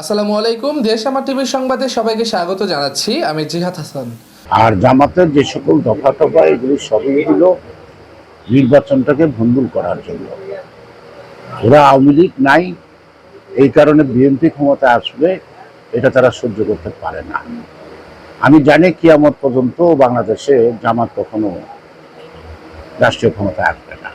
আসসালামু আলাইকুম দেশ আমার টিভির সংবাদে সবাইকে স্বাগত জানাচ্ছি। আমি জিহাদ হাসান। আর জামাতের যে সকল দফা টফা এগুলি সবই হলো নির্বাচনটাকে ভণ্ডুল করার জন্য। ওরা আওয়ামী লীগ নাই এই কারণে বিএনপি ক্ষমতা আসবে এটা তারা সহ্য করতে পারে না। আমি জানি কিয়ামত পর্যন্ত বাংলাদেশে জামাত কখনো রাষ্ট্রীয় ক্ষমতায় আসবে না।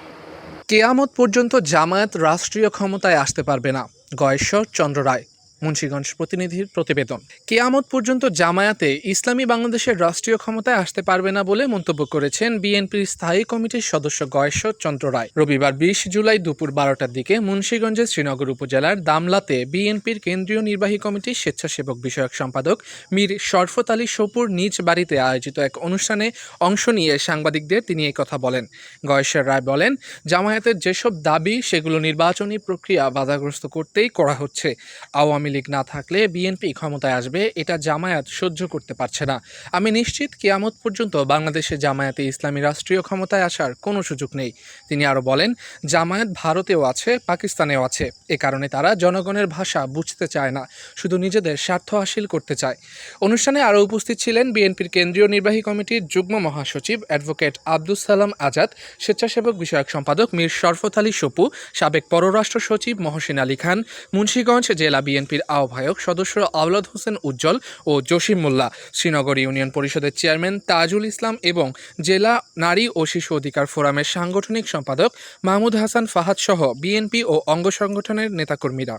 কেয়ামত পর্যন্ত জামায়াত রাষ্ট্রীয় ক্ষমতায় আসতে পারবে না গয়েশ্বর চন্দ্র রায়। মুন্সীগঞ্জ প্রতিনিধির প্রতিবেদন। কেয়ামত পর্যন্ত জামায়াতে ইসলামী বাংলাদেশের রাষ্ট্রীয় ক্ষমতায় আসতে পারবে না বলে মন্তব্য করেছেন বিএনপির স্থায়ী কমিটির সদস্য গয়েশ্বর চন্দ্র রায়। রবিবার বিশ জুলাই দুপুর বারোটার দিকে মুন্সীগঞ্জের শ্রীনগর উপজেলার দামলাতে বিএনপির কেন্দ্রীয় নির্বাহী কমিটির স্বেচ্ছাসেবক বিষয়ক সম্পাদক মীর শরফত আলী সপুর নিজ বাড়িতে আয়োজিত এক অনুষ্ঠানে অংশ নিয়ে সাংবাদিকদের তিনি এই কথা বলেন। গয়েশ্বর রায় বলেন, জামায়াতের যেসব দাবি, সেগুলো নির্বাচনী প্রক্রিয়া বাধাগ্রস্ত করতেই করা হচ্ছে। আওয়ামী লীগ না থাকলে বিএনপি ক্ষমতায় আসবে, এটা জামায়াত সহ্য করতে পারছে না। আমি নিশ্চিত কিয়ামত পর্যন্ত বাংলাদেশে জামায়াতে ইসলামী রাষ্ট্রীয় ক্ষমতায় আসার কোনো সুযোগ নেই। তিনি আরও বলেন, জামায়াত ভারতেও আছে, পাকিস্তানেও আছে। এ কারণে তারা জনগণের ভাষা বুঝতে চায় না, শুধু নিজেদের স্বার্থ হাসিল করতে চায়। অনুষ্ঠানে আরও উপস্থিত ছিলেন বিএনপির কেন্দ্রীয় নির্বাহী কমিটির যুগ্ম মহাসচিব অ্যাডভোকেট আব্দুস সালাম আজাদ, স্বেচ্ছাসেবক বিষয়ক সম্পাদক মীর শরফত আলী সপু, সাবেক পররাষ্ট্র সচিব মহসিন আলী খান, মুন্সীগঞ্জ জেলা বিএনপির আহ্বায়ক সদস্য আওলাদ হোসেন উজ্জ্বল ও জসিম মোল্লা। শ্রীনগর ইউনিয়ন পরিষদের চেয়ারম্যান তাজুল ইসলাম এবং জেলা নারী ও শিশু অধিকার ফোরামের সাংগঠনিক সম্পাদক মাহমুদ হাসান ফাহাদ সহ বিএনপি ও অঙ্গ সংগঠনের নেতাকর্মীরা।